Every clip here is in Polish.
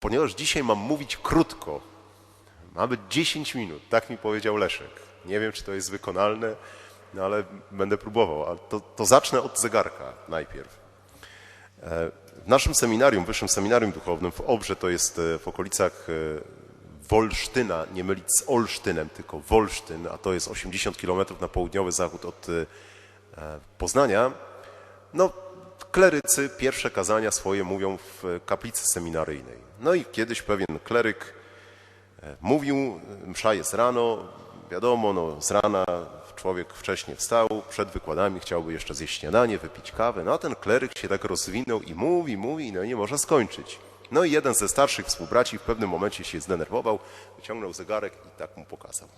ponieważ dzisiaj mam mówić krótko, ma być 10 minut, tak mi powiedział Leszek. Nie wiem, czy to jest wykonalne, no ale będę próbował. A to, to zacznę od zegarka najpierw. E, W naszym seminarium, Wyższym Seminarium Duchownym w Obrze, to jest e, w okolicach e, Wolsztyna, nie mylić z Olsztynem, tylko Wolsztyn, a to jest 80 km na południowy zachód od Poznania. No, klerycy pierwsze kazania swoje mówią w kaplicy seminaryjnej. No i kiedyś pewien kleryk e, mówił, msza jest rano, wiadomo, no z rana człowiek wcześniej wstał, przed wykładami chciałby jeszcze zjeść śniadanie, wypić kawę, no a ten kleryk się tak rozwinął i mówi, mówi, no i nie może skończyć. No i jeden ze starszych współbraci w pewnym momencie się zdenerwował, wyciągnął zegarek i tak mu pokazał.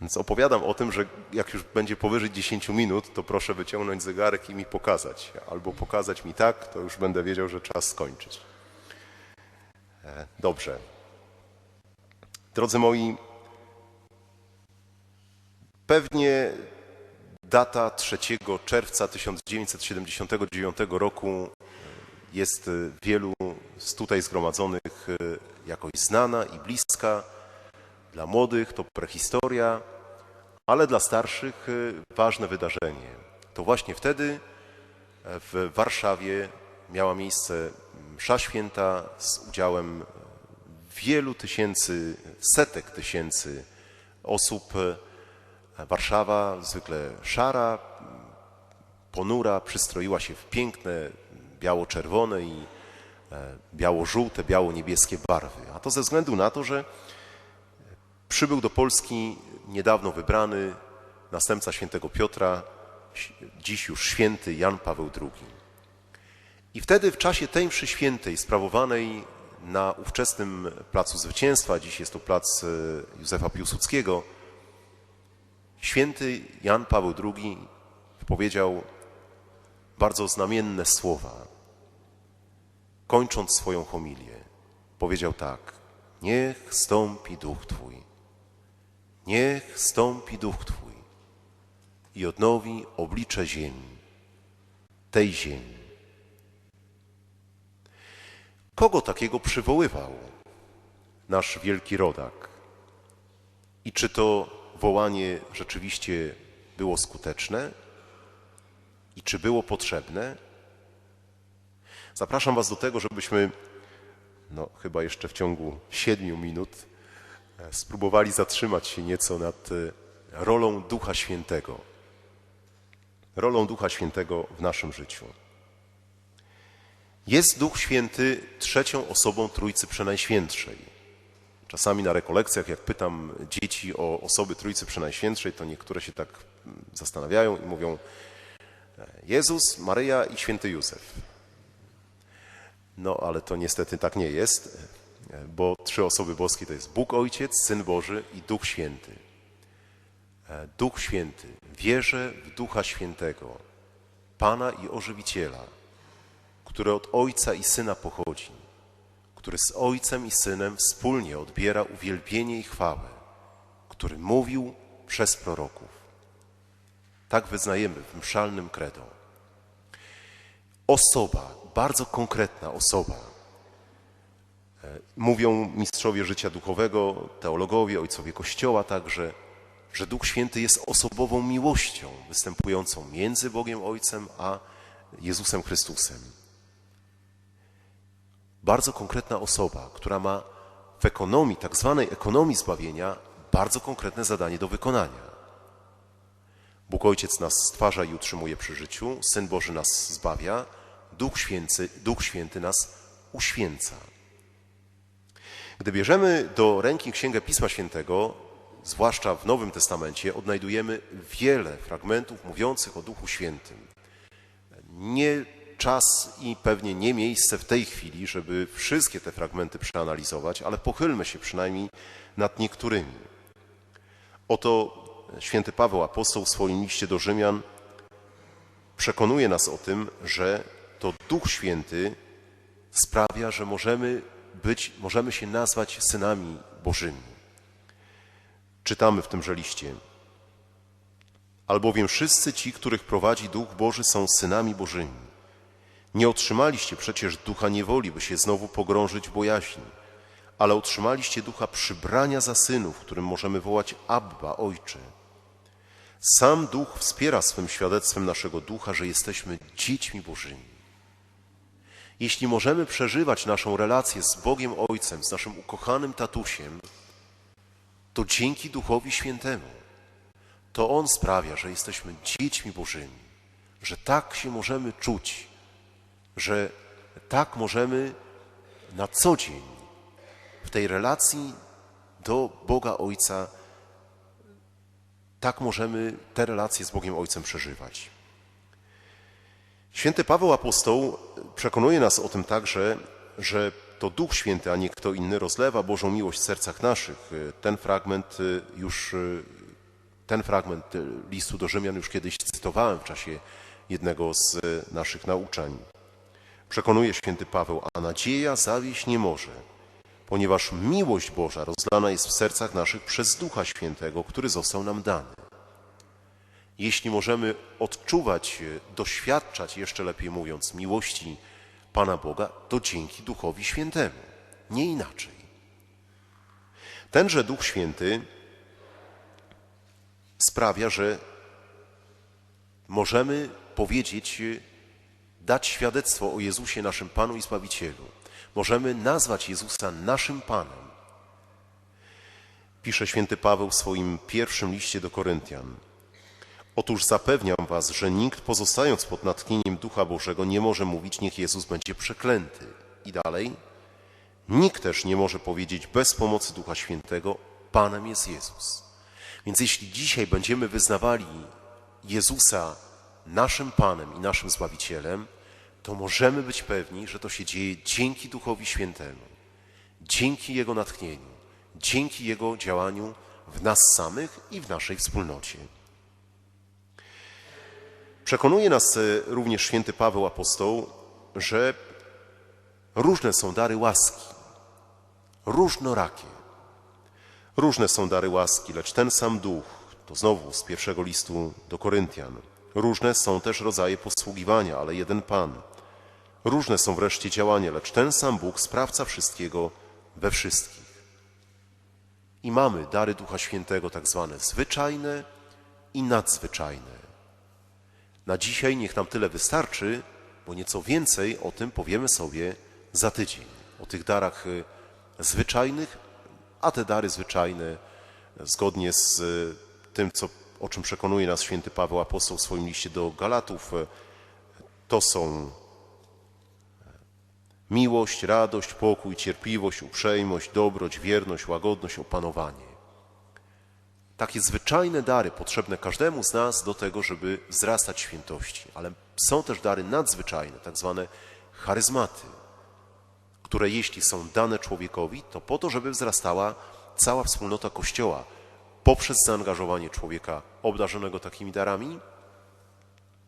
Więc opowiadam o tym, że jak już będzie powyżej 10 minut, to proszę wyciągnąć zegarek i mi pokazać. Albo pokazać mi tak, to już będę wiedział, że czas skończyć. E, Dobrze. Drodzy moi, pewnie data 3 czerwca 1979 roku jest wielu z tutaj zgromadzonych y, jakoś znana i bliska. Dla młodych to prehistoria, ale dla starszych y, ważne wydarzenie. To właśnie wtedy e, w Warszawie miała miejsce msza święta z udziałem wielu tysięcy, setek tysięcy osób. Warszawa, zwykle szara, ponura, przystroiła się w piękne biało-czerwone i e, biało-żółte, biało-niebieskie barwy. A to ze względu na to, że przybył do Polski niedawno wybrany następca świętego Piotra, dziś już święty Jan Paweł II. I wtedy w czasie tej mszy świętej sprawowanej na ówczesnym Placu Zwycięstwa, dziś jest to plac e, Józefa Piłsudskiego, święty Jan Paweł II powiedział bardzo znamienne słowa. Kończąc swoją homilię, powiedział tak: Niech stąpi duch Twój, niech stąpi duch Twój i odnowi oblicze ziemi, tej ziemi. Kogo takiego przywoływał nasz wielki rodak? I czy to wołanie rzeczywiście było skuteczne? I czy było potrzebne? Zapraszam Was do tego, żebyśmy, no chyba jeszcze w ciągu siedmiu minut, e, spróbowali zatrzymać się nieco nad e, rolą Ducha Świętego. Rolą Ducha Świętego w naszym życiu. Jest Duch Święty trzecią osobą Trójcy Przenajświętszej. Czasami na rekolekcjach, jak pytam dzieci o osoby Trójcy Przenajświętszej, to niektóre się tak mm, zastanawiają i mówią Jezus, Maryja i święty Józef. No, ale to niestety tak nie jest, bo trzy osoby boskie to jest Bóg Ojciec, Syn Boży i Duch Święty. Duch Święty. Wierzę w Ducha Świętego, Pana i Ożywiciela, który od Ojca i Syna pochodzi, który z Ojcem i Synem wspólnie odbiera uwielbienie i chwałę, który mówił przez proroków. Tak wyznajemy w mszalnym credo. Osoba, bardzo konkretna osoba. E, Mówią mistrzowie życia duchowego, teologowie, ojcowie Kościoła także, że Duch Święty jest osobową miłością występującą między Bogiem Ojcem a Jezusem Chrystusem. Bardzo konkretna osoba, która ma w ekonomii, tak zwanej ekonomii zbawienia, bardzo konkretne zadanie do wykonania. Bóg Ojciec nas stwarza i utrzymuje przy życiu, Syn Boży nas zbawia, Duch Święty, Duch Święty nas uświęca. Gdy bierzemy do ręki Księgę Pisma Świętego, zwłaszcza w Nowym Testamencie, odnajdujemy wiele fragmentów mówiących o Duchu Świętym. Nie czas i pewnie nie miejsce w tej chwili, żeby wszystkie te fragmenty przeanalizować, ale pochylmy się przynajmniej nad niektórymi. Oto święty Paweł apostoł w swoim liście do Rzymian przekonuje nas o tym, że to Duch Święty sprawia, że możemy być, możemy się nazwać synami Bożymi. Czytamy w tymże liście. Albowiem wszyscy ci, których prowadzi Duch Boży, są synami Bożymi. Nie otrzymaliście przecież ducha niewoli, by się znowu pogrążyć w bojaźni, ale otrzymaliście ducha przybrania za synów, którym możemy wołać Abba, Ojcze. Sam Duch wspiera swym świadectwem naszego ducha, że jesteśmy dziećmi Bożymi. Jeśli możemy przeżywać naszą relację z Bogiem Ojcem, z naszym ukochanym tatusiem, to dzięki Duchowi Świętemu. To On sprawia, że jesteśmy dziećmi Bożymi, że tak się możemy czuć, że tak możemy na co dzień w tej relacji do Boga Ojca, tak możemy te relacje z Bogiem Ojcem przeżywać. Święty Paweł Apostoł przekonuje nas o tym także, że to Duch Święty, a nie kto inny rozlewa Bożą miłość w sercach naszych. Ten fragment już, ten fragment listu do Rzymian już kiedyś cytowałem w czasie jednego z naszych nauczań. Przekonuje święty Paweł, a nadzieja zawieść nie może, ponieważ miłość Boża rozlana jest w sercach naszych przez Ducha Świętego, który został nam dany. Jeśli możemy odczuwać, doświadczać, jeszcze lepiej mówiąc, miłości Pana Boga, to dzięki Duchowi Świętemu, nie inaczej. Tenże Duch Święty sprawia, że możemy powiedzieć, dać świadectwo o Jezusie, naszym Panu i Zbawicielu. Możemy nazwać Jezusa naszym Panem. Pisze święty Paweł w swoim pierwszym liście do Koryntian. Otóż zapewniam was, że nikt pozostając pod natchnieniem Ducha Bożego nie może mówić, niech Jezus będzie przeklęty. I dalej, nikt też nie może powiedzieć bez pomocy Ducha Świętego, Panem jest Jezus. Więc jeśli dzisiaj będziemy wyznawali Jezusa naszym Panem i naszym Zbawicielem, to możemy być pewni, że to się dzieje dzięki Duchowi Świętemu, dzięki Jego natchnieniu, dzięki Jego działaniu w nas samych i w naszej wspólnocie. Przekonuje nas e, również święty Paweł Apostoł, że różne są dary łaski, różnorakie. Różne są dary łaski, lecz ten sam duch, to znowu z pierwszego listu do Koryntian. Różne są też rodzaje posługiwania, ale jeden Pan. Różne są wreszcie działania, lecz ten sam Bóg sprawca wszystkiego we wszystkich. I mamy dary Ducha Świętego, tak zwane zwyczajne i nadzwyczajne. Na dzisiaj niech nam tyle wystarczy, bo nieco więcej o tym powiemy sobie za tydzień. O tych darach y, zwyczajnych, a te dary zwyczajne, zgodnie z y, tym, co, o czym przekonuje nas święty Paweł Apostoł w swoim liście do Galatów, y, to są miłość, radość, pokój, cierpliwość, uprzejmość, dobroć, wierność, łagodność, opanowanie. Takie zwyczajne dary potrzebne każdemu z nas do tego, żeby wzrastać w świętości, ale są też dary nadzwyczajne, tak zwane charyzmaty, które jeśli są dane człowiekowi, to po to, żeby wzrastała cała wspólnota Kościoła poprzez zaangażowanie człowieka obdarzonego takimi darami,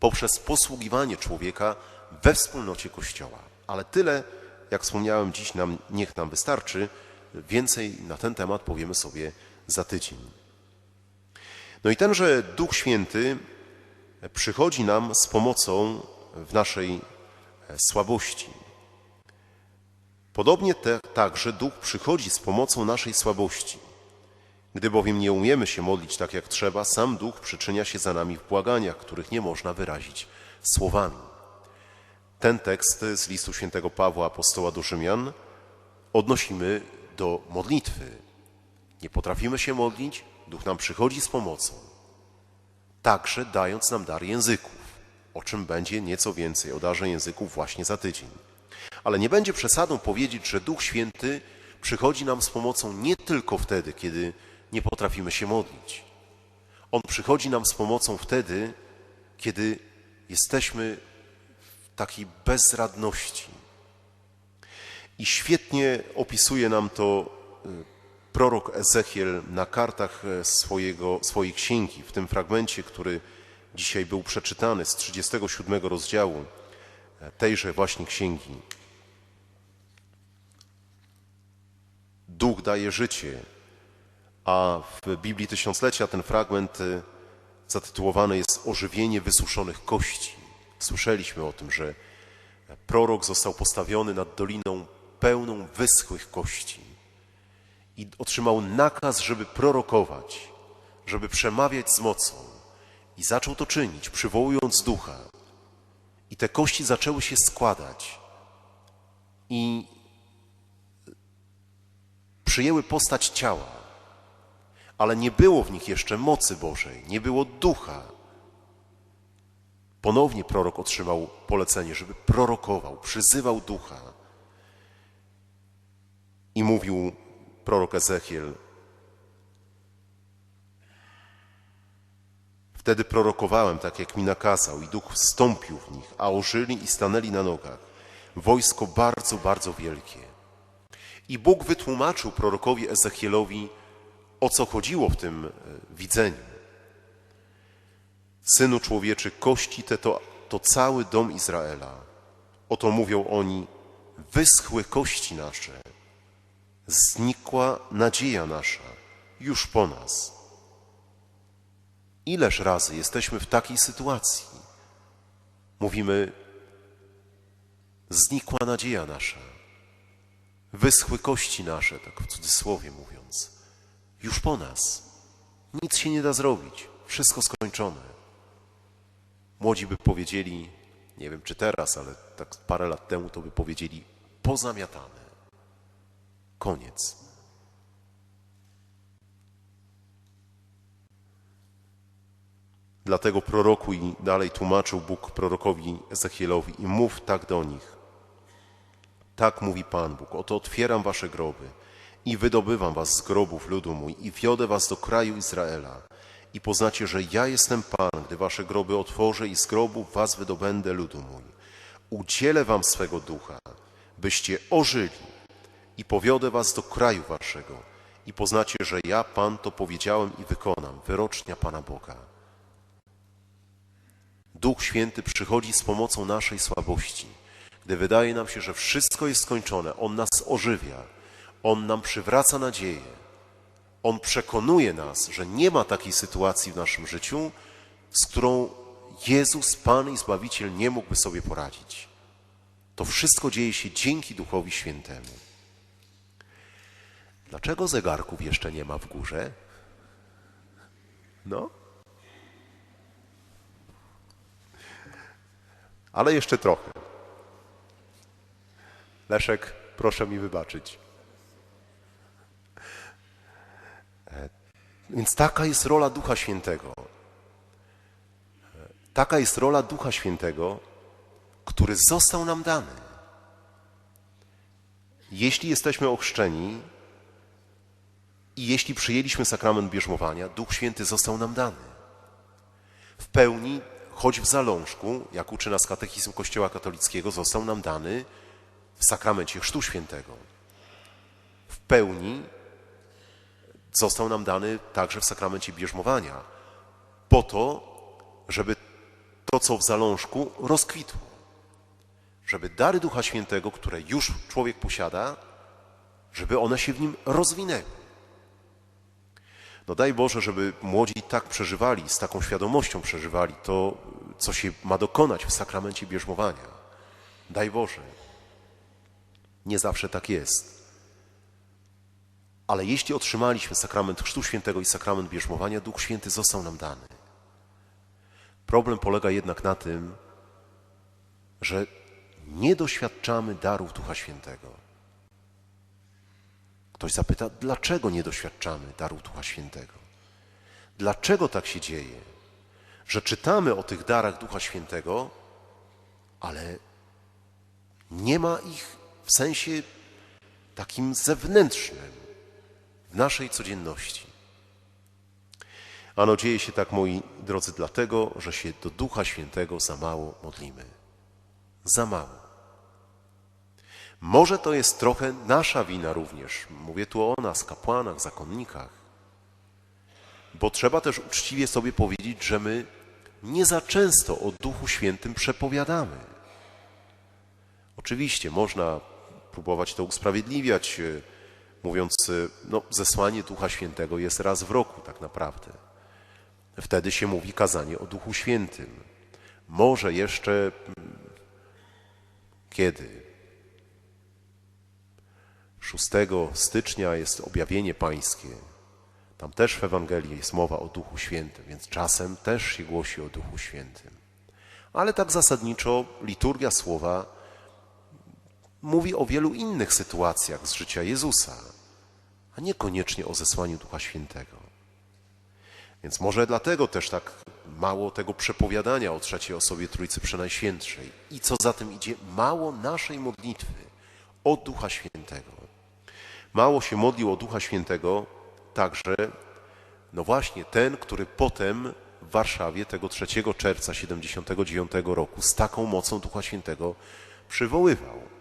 poprzez posługiwanie człowieka we wspólnocie Kościoła. Ale tyle, jak wspomniałem dziś, nam, niech nam wystarczy. Więcej na ten temat powiemy sobie za tydzień. No i tenże Duch Święty przychodzi nam z pomocą w naszej słabości. Podobnie te, także Duch przychodzi z pomocą naszej słabości. Gdy bowiem nie umiemy się modlić tak jak trzeba, sam Duch przyczynia się za nami w błaganiach, których nie można wyrazić słowami. Ten tekst z listu świętego Pawła apostoła do Rzymian odnosimy do modlitwy. Nie potrafimy się modlić, Duch nam przychodzi z pomocą, także dając nam dar języków, o czym będzie nieco więcej o darze języków właśnie za tydzień. Ale nie będzie przesadą powiedzieć, że Duch Święty przychodzi nam z pomocą nie tylko wtedy, kiedy nie potrafimy się modlić. On przychodzi nam z pomocą wtedy, kiedy jesteśmy takiej bezradności. I świetnie opisuje nam to y, prorok Ezechiel na kartach e, swojego, swojej księgi, w tym fragmencie, który dzisiaj był przeczytany z 37 rozdziału e, tejże właśnie księgi. Duch daje życie, a w Biblii Tysiąclecia ten fragment zatytułowany jest Ożywienie wysuszonych kości. Słyszeliśmy o tym, że prorok został postawiony nad doliną pełną wyschłych kości i otrzymał nakaz, żeby prorokować, żeby przemawiać z mocą. I zaczął to czynić, przywołując ducha. I te kości zaczęły się składać i przyjęły postać ciała, ale nie było w nich jeszcze mocy Bożej, nie było ducha. Ponownie prorok otrzymał polecenie, żeby prorokował, przyzywał ducha. I mówił prorok Ezechiel, Wtedy prorokowałem tak, jak mi nakazał, i duch wstąpił w nich, a ożyli i stanęli na nogach. Wojsko bardzo, bardzo wielkie. I Bóg wytłumaczył prorokowi Ezechielowi, o co chodziło w tym e, widzeniu. Synu człowieczy, kości te to, to cały dom Izraela. Oto mówią oni, wyschły kości nasze, znikła nadzieja nasza już po nas. Ileż razy jesteśmy w takiej sytuacji? Mówimy, znikła nadzieja nasza, wyschły kości nasze, tak w cudzysłowie mówiąc, już po nas. Nic się nie da zrobić, wszystko skończone. Młodzi by powiedzieli, nie wiem czy teraz, ale tak parę lat temu to by powiedzieli, pozamiatane. Koniec. Dlatego prorokuj, dalej tłumaczył Bóg prorokowi Ezechielowi i mów tak do nich. Tak mówi Pan Bóg, oto otwieram wasze groby i wydobywam was z grobów ludu mój i wiodę was do kraju Izraela. I poznacie, że ja jestem Pan, gdy wasze groby otworzę i z grobów was wydobędę ludu mój. Udzielę wam swego ducha, byście ożyli i powiodę was do kraju waszego. I poznacie, że ja, Pan, to powiedziałem i wykonam, wyrocznia Pana Boga. Duch Święty przychodzi z pomocą naszej słabości. Gdy wydaje nam się, że wszystko jest skończone, On nas ożywia, On nam przywraca nadzieję, On przekonuje nas, że nie ma takiej sytuacji w naszym życiu, z którą Jezus, Pan i Zbawiciel nie mógłby sobie poradzić. To wszystko dzieje się dzięki Duchowi Świętemu. Dlaczego zegarków jeszcze nie ma w górze? No, ale jeszcze trochę. Leszek, proszę mi wybaczyć. Więc taka jest rola Ducha Świętego. Taka jest rola Ducha Świętego, który został nam dany. Jeśli jesteśmy ochrzczeni i jeśli przyjęliśmy sakrament bierzmowania, Duch Święty został nam dany. W pełni choć w zalążku, jak uczy nas katechizm Kościoła katolickiego, został nam dany w sakramencie Chrztu Świętego. W pełni został nam dany także w sakramencie bierzmowania, po to, żeby to, co w zalążku, rozkwitło. Żeby dary Ducha Świętego, które już człowiek posiada, żeby one się w nim rozwinęły. No daj Boże, żeby młodzi tak przeżywali, z taką świadomością przeżywali to, co się ma dokonać w sakramencie bierzmowania. Daj Boże. Nie zawsze tak jest. Ale jeśli otrzymaliśmy sakrament Chrztu Świętego i sakrament bierzmowania, Duch Święty został nam dany. Problem polega jednak na tym, że nie doświadczamy darów Ducha Świętego. Ktoś zapyta, dlaczego nie doświadczamy daru Ducha Świętego? Dlaczego tak się dzieje, że czytamy o tych darach Ducha Świętego, ale nie ma ich w sensie takim zewnętrznym w naszej codzienności? Ano dzieje się tak, moi drodzy, dlatego, że się do Ducha Świętego za mało modlimy. Za mało. Może to jest trochę nasza wina również. Mówię tu o nas, kapłanach, zakonnikach. Bo trzeba też uczciwie sobie powiedzieć, że my nie za często o Duchu Świętym przepowiadamy. Oczywiście można próbować to usprawiedliwiać, e, mówiąc, e, no, zesłanie Ducha Świętego jest raz w roku tak naprawdę. Wtedy się mówi kazanie o Duchu Świętym. Może jeszcze Kiedy? 6 stycznia jest objawienie pańskie. Tam też w Ewangelii jest mowa o Duchu Świętym, więc czasem też się głosi o Duchu Świętym. Ale tak zasadniczo liturgia słowa mówi o wielu innych sytuacjach z życia Jezusa, a niekoniecznie o zesłaniu Ducha Świętego. Więc może dlatego też tak mało tego przepowiadania o trzeciej osobie Trójcy Przenajświętszej i co za tym idzie, mało naszej modlitwy o Ducha Świętego. Mało się modlił o Ducha Świętego także, no właśnie, ten, który potem w Warszawie tego 3 czerwca 79 roku z taką mocą Ducha Świętego przywoływał.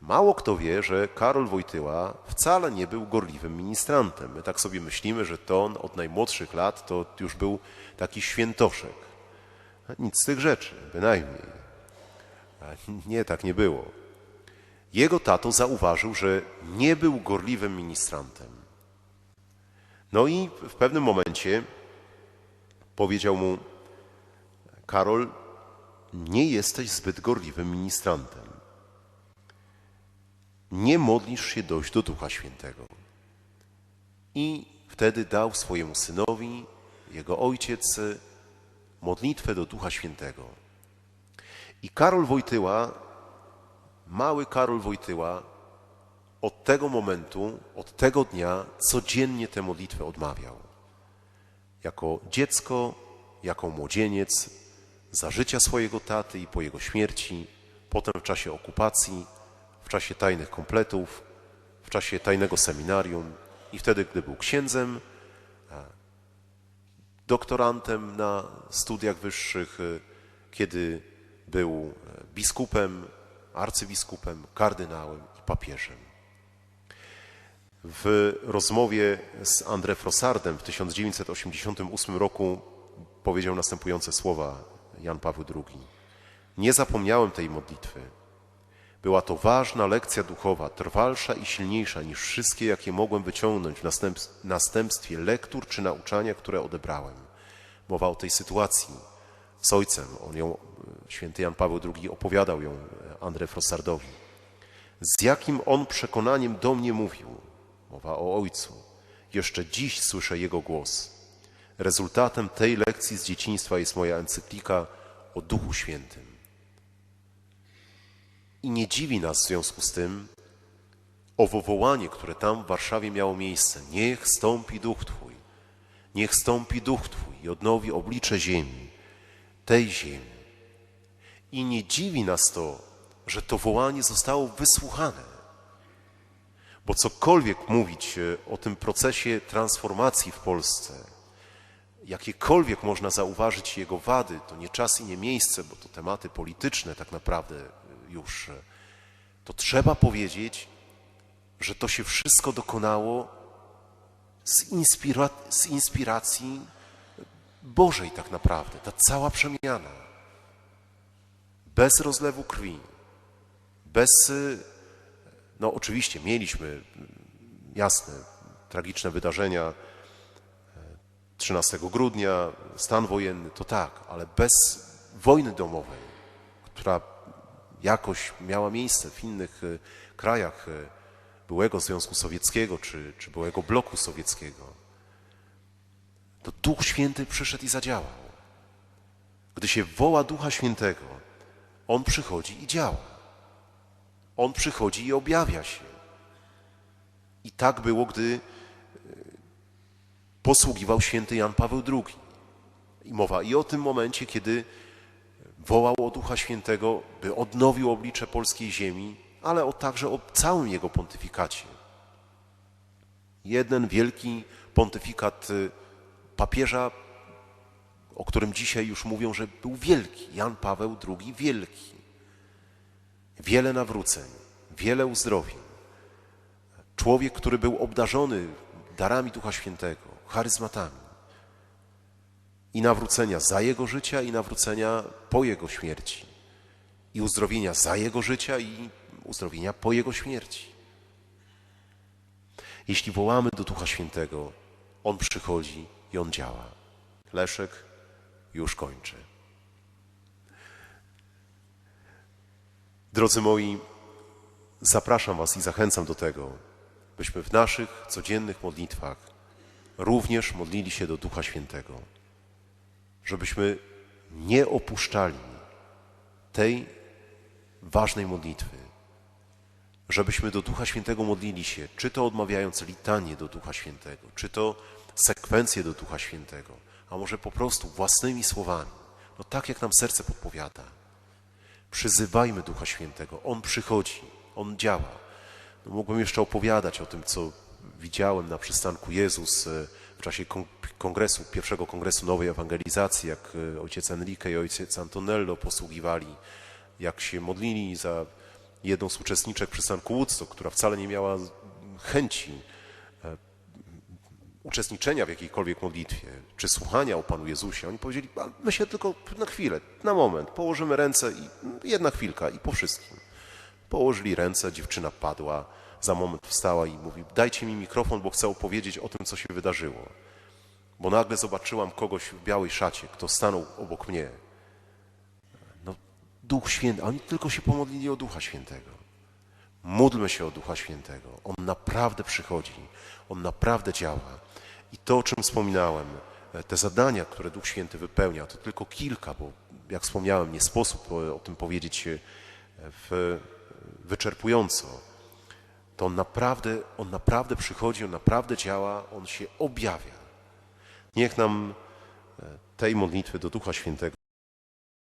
Mało kto wie, że Karol Wojtyła wcale nie był gorliwym ministrantem. My tak sobie myślimy, że to on od najmłodszych lat to już był taki świętoszek. Nic z tych rzeczy, bynajmniej. Nie, tak nie było. Jego tato zauważył, że nie był gorliwym ministrantem. No i w pewnym momencie powiedział mu: Karol, nie jesteś zbyt gorliwym ministrantem. Nie modlisz się dojść do Ducha Świętego. I wtedy dał swojemu synowi, jego ojciec, modlitwę do Ducha Świętego. I Karol Wojtyła, mały Karol Wojtyła, od tego momentu, od tego dnia codziennie tę modlitwę odmawiał. Jako dziecko, jako młodzieniec, za życia swojego taty i po jego śmierci, potem w czasie okupacji, czasie tajnych kompletów, w czasie tajnego seminarium i wtedy, gdy był księdzem, doktorantem na studiach wyższych, kiedy był biskupem, arcybiskupem, kardynałem i papieżem. W rozmowie z André Frossardem w 1988 roku powiedział następujące słowa Jan Paweł II. Nie zapomniałem tej modlitwy. Była to ważna lekcja duchowa, trwalsza i silniejsza niż wszystkie, jakie mogłem wyciągnąć w następstwie lektur czy nauczania, które odebrałem. Mowa o tej sytuacji z ojcem. On ją, święty Jan Paweł II opowiadał ją André Frossardowi. Z jakim on przekonaniem do mnie mówił. Mowa o ojcu. Jeszcze dziś słyszę jego głos. Rezultatem tej lekcji z dzieciństwa jest moja encyklika o Duchu Świętym. I nie dziwi nas w związku z tym owo wołanie, które tam w Warszawie miało miejsce. Niech stąpi duch Twój, niech stąpi duch Twój i odnowi oblicze ziemi, tej ziemi. I nie dziwi nas to, że to wołanie zostało wysłuchane. Bo cokolwiek mówić e, o tym procesie transformacji w Polsce, jakiekolwiek można zauważyć jego wady, to nie czas i nie miejsce, bo to tematy polityczne tak naprawdę już, to trzeba powiedzieć, że to się wszystko dokonało z, inspira z inspiracji Bożej tak naprawdę, ta cała przemiana. Bez rozlewu krwi, bez, no oczywiście mieliśmy jasne, tragiczne wydarzenia 13 grudnia, stan wojenny, to tak, ale bez wojny domowej, która jakoś miała miejsce w innych e, krajach e, byłego Związku Sowieckiego czy, czy byłego bloku sowieckiego, to Duch Święty przyszedł i zadziałał. Gdy się woła Ducha Świętego, On przychodzi i działa. On przychodzi i objawia się. I tak było, gdy e, posługiwał święty Jan Paweł II. I mowa i o tym momencie, kiedy wołał o Ducha Świętego, by odnowił oblicze polskiej ziemi, ale o, także o całym jego pontyfikacie. Jeden wielki pontyfikat y, papieża, o którym dzisiaj już mówią, że był wielki, Jan Paweł II wielki. Wiele nawróceń, wiele uzdrowień. Człowiek, który był obdarzony darami Ducha Świętego, charyzmatami i nawrócenia za Jego życia i nawrócenia po Jego śmierci. I uzdrowienia za Jego życia i uzdrowienia po Jego śmierci. Jeśli wołamy do Ducha Świętego, On przychodzi i On działa. Leszek, już kończy. Drodzy moi, zapraszam Was i zachęcam do tego, byśmy w naszych codziennych modlitwach również modlili się do Ducha Świętego, żebyśmy nie opuszczali tej ważnej modlitwy, żebyśmy do Ducha Świętego modlili się, czy to odmawiając litanie do Ducha Świętego, czy to sekwencję do Ducha Świętego, a może po prostu własnymi słowami, no tak jak nam serce podpowiada. Przyzywajmy Ducha Świętego, On przychodzi, On działa. No, mógłbym jeszcze opowiadać o tym, co widziałem na przystanku Jezus e, w czasie kon- kongresu, pierwszego kongresu Nowej Ewangelizacji, jak e, ojciec Enrique i ojciec Antonello posługiwali, jak się modlili za jedną z uczestniczek przystanku Woodstock, która wcale nie miała chęci e, uczestniczenia w jakiejkolwiek modlitwie, czy słuchania o Panu Jezusie. Oni powiedzieli, "A my się tylko na chwilę, na moment, położymy ręce i jedna chwilka i po wszystkim. Położyli ręce, dziewczyna padła, za moment wstała i mówi, dajcie mi mikrofon, bo chcę opowiedzieć o tym, co się wydarzyło. Bo nagle zobaczyłam kogoś w białej szacie, kto stanął obok mnie. No, Duch Święty, a oni tylko się pomodlili o Ducha Świętego. Módlmy się o Ducha Świętego. On naprawdę przychodzi, On naprawdę działa. I to, o czym wspominałem, e, te zadania, które Duch Święty wypełnia, to tylko kilka, bo jak wspomniałem, nie sposób o, o tym powiedzieć e, w, wyczerpująco. To on naprawdę, on naprawdę przychodzi, On naprawdę działa, On się objawia. Niech nam e, tej modlitwy do Ducha Świętego